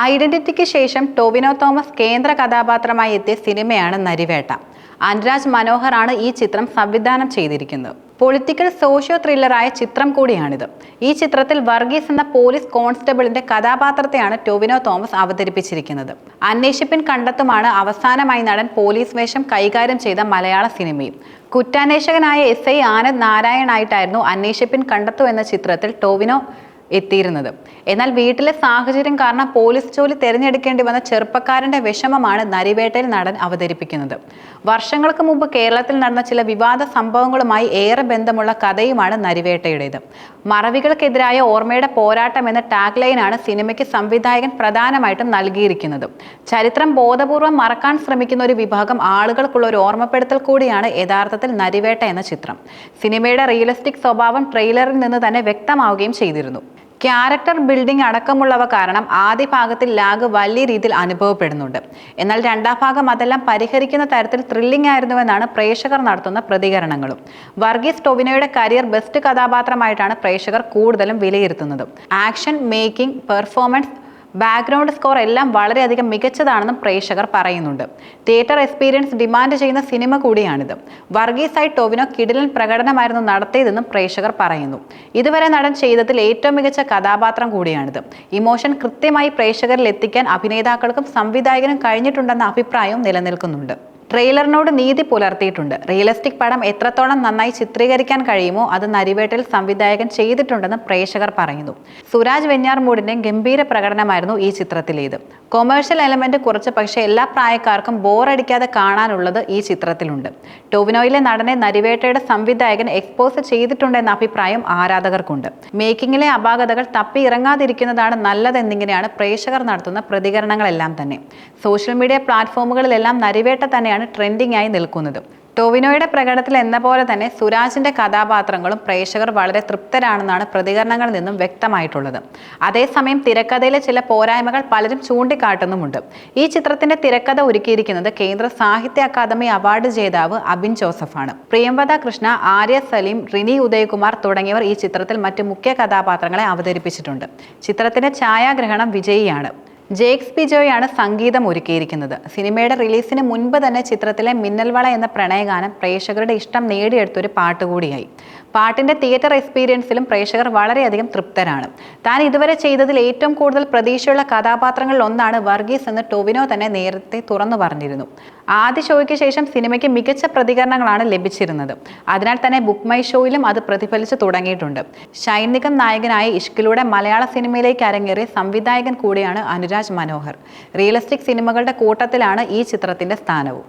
ഐഡന്റിറ്റിക്ക് ശേഷം ടോവിനോ തോമസ് കേന്ദ്ര കഥാപാത്രമായി എത്തിയ സിനിമയാണ് നരിവേട്ട. അനുരാജ് മനോഹറാണ് ഈ ചിത്രം സംവിധാനം ചെയ്തിരിക്കുന്നത്. പൊളിറ്റിക്കൽ സോഷ്യോ ത്രില്ലറായ ചിത്രം കൂടിയാണിത്. ഈ ചിത്രത്തിൽ വർഗീസ് എന്ന പോലീസ് കോൺസ്റ്റബിളിന്റെ കഥാപാത്രത്തെയാണ് ടൊവിനോ തോമസ് അവതരിപ്പിച്ചിരിക്കുന്നത്. അന്വേഷിപ്പിൻ കണ്ടെത്തുമാണ് അവസാനമായി നടൻ പോലീസ് വേഷം കൈകാര്യം ചെയ്ത മലയാള സിനിമയും. കുറ്റാന്വേഷകനായ എസ് ഐ ആനന്ദ് നാരായണായിട്ടായിരുന്നു അന്വേഷിപ്പിൻ കണ്ടെത്തു എന്ന ചിത്രത്തിൽ ടൊവിനോ എത്തിയിരുന്നത്. എന്നാൽ വീട്ടിലെ സാഹചര്യം കാരണം പോലീസ് ജോലി തിരഞ്ഞെടുക്കേണ്ടി വന്ന ചെറുപ്പക്കാരന്റെ വിഷമമാണ് നരിവേട്ടയിൽ നടൻ അവതരിപ്പിക്കുന്നത്. വർഷങ്ങൾക്ക് മുമ്പ് കേരളത്തിൽ നടന്ന ചില വിവാദ സംഭവങ്ങളുമായി ഏറെ ബന്ധമുള്ള കഥയുമാണ് നരിവേട്ടയുടേത്. മറവികൾക്കെതിരായ ഓർമ്മയുടെ പോരാട്ടം എന്ന ടാഗ് ലൈനാണ് സിനിമയ്ക്ക് സംവിധായകൻ പ്രധാനമായിട്ടും നൽകിയിരിക്കുന്നത്. ചരിത്രം ബോധപൂർവം മറക്കാൻ ശ്രമിക്കുന്ന ഒരു വിഭാഗം ആളുകൾക്കുള്ള ഒരു ഓർമ്മപ്പെടുത്തൽ കൂടിയാണ് യഥാർത്ഥത്തിൽ നരിവേട്ട എന്ന ചിത്രം. സിനിമയുടെ റിയലിസ്റ്റിക് സ്വഭാവം ട്രെയിലറിൽ നിന്ന് തന്നെ വ്യക്തമാവുകയും ചെയ്തിരുന്നു. ക്യാരക്ടർ ബിൽഡിംഗ് അടക്കമുള്ളവ കാരണം ആദ്യ ഭാഗത്തിൽ ലാഗ് വലിയ രീതിയിൽ അനുഭവപ്പെടുന്നുണ്ട്. എന്നാൽ രണ്ടാം ഭാഗം അതെല്ലാം പരിഹരിക്കുന്ന തരത്തിൽ ത്രില്ലിംഗ് ആയിരുന്നുവെന്നാണ് പ്രേക്ഷകർ നടത്തുന്ന പ്രതികരണങ്ങളും. വർഗീസ് ടൊവിനോയുടെ കരിയർ ബെസ്റ്റ് കഥാപാത്രമായിട്ടാണ് പ്രേക്ഷകർ കൂടുതലും വിലയിരുത്തുന്നത്. Action making performance background score എല്ലാം വളരെയധികം മികച്ചതാണെന്നും പ്രേക്ഷകർ പറയുന്നുണ്ട്. തിയേറ്റർ എക്സ്പീരിയൻസ് ഡിമാൻഡ് ചെയ്യുന്ന സിനിമ കൂടിയാണിത്. വർഗീസ് ആയി ടോവിനോ കിടിലൻ പ്രകടനമായിരുന്നു നടത്തിയതെന്നും പ്രേക്ഷകർ പറയുന്നു. ഇതുവരെ നടൻ ചെയ്തതിൽ ഏറ്റവും മികച്ച കഥാപാത്രം കൂടിയാണിത്. ഇമോഷൻ കൃത്യമായി പ്രേക്ഷകരിൽ എത്തിക്കാൻ അഭിനേതാക്കൾക്കും സംവിധായകനും കഴിഞ്ഞിട്ടുണ്ടെന്ന അഭിപ്രായവും നിലനിൽക്കുന്നുണ്ട്. ട്രെയിലറിനോട് നീതി പുലർത്തിയിട്ടുണ്ട്. റിയലിസ്റ്റിക് പടം എത്രത്തോളം നന്നായി ചിത്രീകരിക്കാൻ കഴിയുമോ അത് നരിവേട്ടിൽ സംവിധായകൻ ചെയ്തിട്ടുണ്ടെന്ന് പ്രേക്ഷകർ പറയുന്നു. സുരാജ് വെഞ്ഞാർമൂടിന്റെ ഗംഭീര പ്രകടനമായിരുന്നു ഈ ചിത്രത്തിലേത്. കൊമേഴ്ഷ്യൽ എലമെന്റ് കുറച്ച് പക്ഷേ എല്ലാ പ്രായക്കാർക്കും ബോറടിക്കാതെ കാണാനുള്ളത് ഈ ചിത്രത്തിലുണ്ട്. ടോവിനോയിലെ നടനെ നരിവേട്ടയുടെ സംവിധായകൻ എക്സ്പോസ് ചെയ്തിട്ടുണ്ടെന്ന അഭിപ്രായം ആരാധകർക്കുണ്ട്. മേക്കിങ്ങിലെ അപാകതകൾ തപ്പി ഇറങ്ങാതിരിക്കുന്നതാണ് നല്ലതെന്നിങ്ങനെയാണ് പ്രേക്ഷകർ നടത്തുന്ന പ്രതികരണങ്ങളെല്ലാം തന്നെ. സോഷ്യൽ മീഡിയ പ്ലാറ്റ്ഫോമുകളിലെല്ലാം നരിവേട്ട തന്നെയാണ് ട്രെൻഡിംഗ് ആയി നിൽക്കുന്നത്. ടോവിനോയുടെ പ്രകടനത്തിൽ എന്ന പോലെ തന്നെ സുരാജിന്റെ കഥാപാത്രങ്ങളും പ്രേക്ഷകർ വളരെ തൃപ്തരാണെന്നാണ് പ്രതികരണങ്ങളിൽ നിന്നും വ്യക്തമായിട്ടുള്ളത്. അതേസമയം തിരക്കഥയിലെ ചില പോരായ്മകൾ പലരും ചൂണ്ടിക്കാട്ടുന്നുമുണ്ട്. ഈ ചിത്രത്തിന്റെ തിരക്കഥ ഒരുക്കിയിരിക്കുന്നത് കേന്ദ്ര സാഹിത്യ അക്കാദമി അവാർഡ് ജേതാവ് അബിൻ ജോസഫാണ്. പ്രിയംവദ കൃഷ്ണ ആര്യ സലീം റിനി ഉദയകുമാർ തുടങ്ങിയവർ ഈ ചിത്രത്തിൽ മറ്റ് മുഖ്യ കഥാപാത്രങ്ങളെ അവതരിപ്പിച്ചിട്ടുണ്ട്. ചിത്രത്തിന്റെ ഛായാഗ്രഹണം വിജയിയാണ്. ജേക്സ് ബിജോയാണ് സംഗീതം ഒരുക്കിയിരിക്കുന്നത്. സിനിമയുടെ റിലീസിന് മുൻപ് തന്നെ ചിത്രത്തിലെ മിന്നൽവള എന്ന പ്രണയഗാനം പ്രേക്ഷകരുടെ ഇഷ്ടം നേടിയെടുത്തൊരു പാട്ട് പാട്ടിന്റെ തിയേറ്റർ എക്സ്പീരിയൻസിലും പ്രേക്ഷകർ വളരെയധികം തൃപ്തരാണ്. താൻ ഇതുവരെ ചെയ്തതിൽ ഏറ്റവും കൂടുതൽ പ്രതീക്ഷയുള്ള കഥാപാത്രങ്ങളിൽ ഒന്നാണ് വർഗീസ് എന്ന് ടൊവിനോ തന്നെ നേരത്തെ തുറന്നു പറഞ്ഞിരുന്നു. ആദ്യ ഷോയ്ക്ക് ശേഷം സിനിമയ്ക്ക് മികച്ച പ്രതികരണങ്ങളാണ് ലഭിച്ചിരുന്നത്. അതിനാൽ തന്നെ ബുക്ക് മൈ ഷോയിലും അത് പ്രതിഫലിച്ചു തുടങ്ങിയിട്ടുണ്ട്. ഷൈനികം നായകനായ ഇഷ്കിലൂടെ മലയാള സിനിമയിലേക്ക് അരങ്ങേറിയ സംവിധായകൻ കൂടിയാണ് അനുരാജ് മനോഹർ. റിയലിസ്റ്റിക് സിനിമകളുടെ കൂട്ടത്തിലാണ് ഈ ചിത്രത്തിന്റെ സ്ഥാനവും.